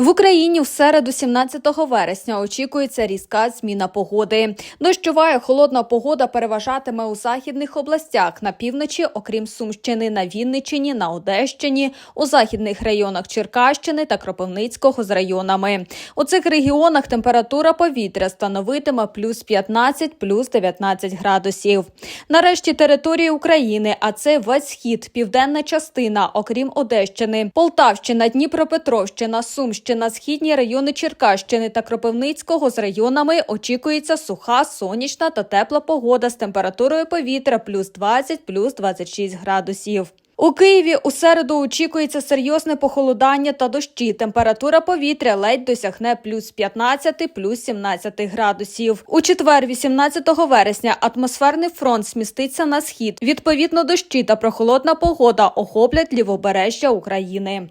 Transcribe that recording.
В Україні в середу, 17 вересня, очікується різка зміна погоди. Дощова і холодна погода переважатиме у західних областях на півночі, окрім Сумщини, на Вінниччині, на Одещині, у західних районах Черкащини та Кропивницького з районами. У цих регіонах температура повітря становитиме плюс 15, плюс 19 градусів. Нарешті території України, а це весь схід, південна частина, окрім Одещини, Полтавщина, Дніпропетровщина, Сумщина, східні райони Черкащини та Кропивницького з районами очікується суха, сонячна та тепла погода з температурою повітря плюс 20, плюс 26 градусів. У Києві у середу очікується серйозне похолодання та дощі. Температура повітря ледь досягне плюс 15, плюс 17 градусів. У четвер, 18 вересня, атмосферний фронт сміститься на схід. Відповідно, дощі та прохолодна погода охоплять лівобережжя України.